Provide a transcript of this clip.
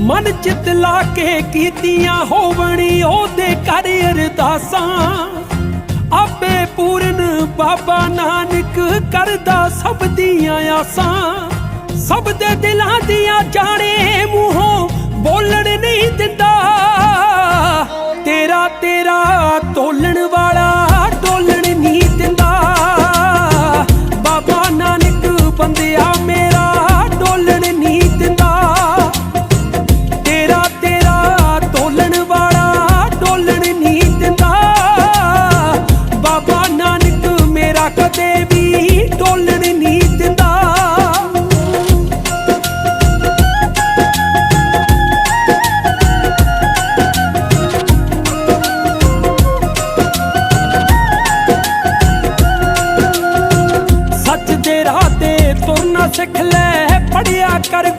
ਮਨ ਚਿਤ ਲਾ ਕੇ ਕੀਤੀਆਂ ਹੋਵਣੀ ਉਹਦੇ ਕਰ ਅਰਦਾਸਾਂ। ਆਪੇ ਪੂਰਨ ਬਾਬਾ ਨਾਨਕ ਕਰਦਾ ਸਭ ਦੀਆਂ ਆਸਾਂ। ਸਭ ਦੇ ਦਿਲਾਂ ਦੀਆਂ ਜਾਣੇ ਮੂੰਹੋਂ ਬੋਲਣ ਨਹੀਂ ਦਿੰਦਾ। ਤੇਰਾ ਤੇਰਾ ਤੋਲਣ ਵਾਲਾ ਤੋਲਣ ਨਹੀਂ ਦਿੰਦਾ। ਬਾਬਾ ਨਾਨਕ ਬੰਦਿਆ ਨਾਨਕ ਮੇਰਾ ਕਦੇ ਵੀ ਟੋਲਣ ਨਹੀਂ ਦਿੰਦਾ ਸੱਚ ਦੇ ਰਾਹ ਤੇ ਤੁਰਨਾ ਸਿੱਖ ਲੈ ਪੜਿਆ ਕਰ